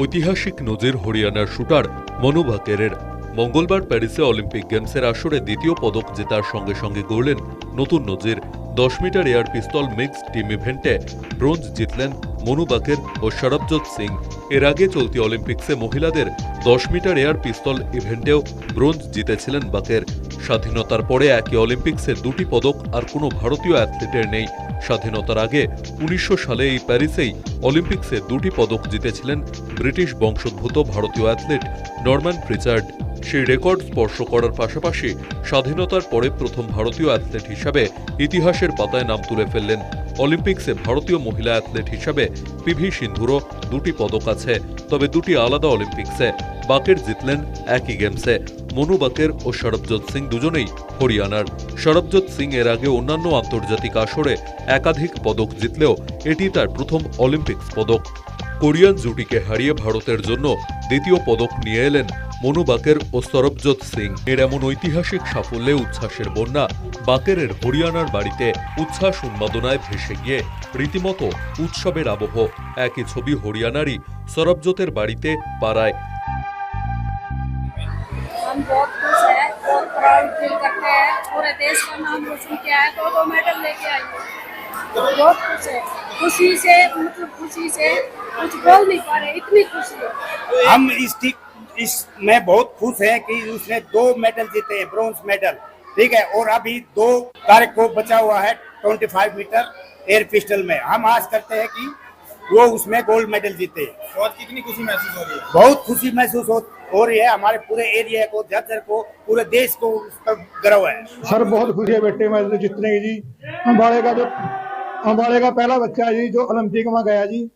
ঐতিহাসিক নজির হরিয়ানার শুটার মনু ভাকেরের মঙ্গলবার প্যারিসে অলিম্পিক গেমসের আসরে দ্বিতীয় পদক জেতার সঙ্গে সঙ্গে গড়লেন নতুন নজির। দশ metre air pistol mixed team ইভেন্টে ব্রোঞ্জ জিতলেন মনু বাকের ও সরবজোৎ সিং। এর আগে চলতি অলিম্পিক্সে মহিলাদের দশ মিটার এয়ার পিস্তল ইভেন্টেও ব্রোঞ্জ জিতেছিলেন বাকের স্বাধীনতার পরে একই অলিম্পিক্সে দুটি পদক আর কোনো ভারতীয় অ্যাথলেটের নেই। স্বাধীনতার আগে উনিশশো সালে এই প্যারিসেই অলিম্পিক্সে দুটি পদক জিতেছিলেন ব্রিটিশ বংশোদ্ভূত ভারতীয় অ্যাথলেট নরম্যান প্রিচার্ড। সেই রেকর্ড স্পর্শ করার পাশাপাশি স্বাধীনতার পরে প্রথম ভারতীয় অ্যাথলেট হিসাবে ইতিহাসের পাতায় নাম তুলে ফেললেন। অলিম্পিক্সে ভারতীয় মহিলা অ্যাথলেট হিসাবে পিভি সিন্ধুরও দুটি পদক আছে, তবে দুটি আলাদা অলিম্পিক্সে। বাকের জিতলেন একই গেমসে। মনু বাকের ও সরবজোৎ সিং দুজনেই হরিয়ানার। সরবজোৎ সিং এর আগে অন্যান্য আন্তর্জাতিক আসরে একাধিক পদক জিতলেও এটি তার প্রথম অলিম্পিক্স পদক। কোরিয়ান জুটিকে হারিয়ে ভারতের জন্য দ্বিতীয় পদক নিয়ে এলেন মনু বাকের ও সরবজোৎ সিং। এর এমন ঐতিহাসিক সাফল্যে উচ্ছ্বাসের বন্যা বাকেরের হরিয়ানার বাড়িতে উচ্ছ্বাস উন্মাদনায় ভেসে গিয়ে রীতিমতো উৎসবের আবহ। একই ছবি হরিয়ানারই সরবজোতের বাড়িতে পাড়ায় हम बहुत खुश हैं बहुत प्राउड फील करते हैं। पूरे देश का नाम रोशन किया है दो दो मेडल लेके आई है। बहुत खुश है। खुशी से मतलब खुशी से कुछ बोल नहीं पा रहे इतनी खुशी है। हम इस टी- इस में बहुत खुश है कि उसने दो मेडल जीते हैं ब्रॉन्ज मेडल ठीक है? और अभी दो तारीख को बचा हुआ है 25 मीटर एयर पिस्टल में। हम आस करते हैं कि वो उसमें गोल्ड मेडल जीते और कितनी खुशी महसूस हो रही है? बहुत खुशी महसूस हो, हो रही है हमारे पूरे एरिया को झज्जर को पूरे देश को उस पर गर्व है। सर बहुत खुशी है बेटे मेडल जीतने की जी। अम्बाड़े का जो अम्बाड़े का पहला बच्चा है जी जो ओलंपिक में गया जी।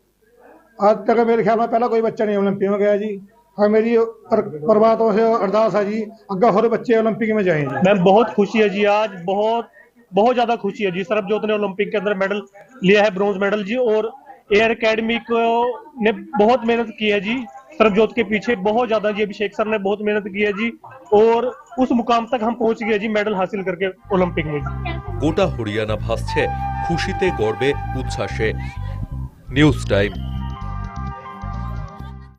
आज तक मेरे ख्याल में पहला कोई बच्चा नहीं ओलंपिक में गया जी। और मेरी पर- परमात्मा से अरदास है जी अगर हर बच्चे ओलंपिक में जाएँ जी। मैम बहुत खुशी है जी आज बहुत बहुत ज़्यादा खुशी है जी। सरबजोत ने ओलंपिक के अंदर मेडल लिया है ब्रॉन्ज मेडल जी और एयर अकेडमी को ने बहुत मेहनत की है जी। सरबजोत के पीछे बहुत ज्यादा जी अभिषेक सर ने बहुत मेहनत की है जी और उस मुकाम तक हम पहुंच गए जी मेडल हासिल करके ओलंपिक में जी গোটা হরিয়ানা ভাসছে খুশিতে গর্বে উচ্ছ্বাসে নিউজ টাইম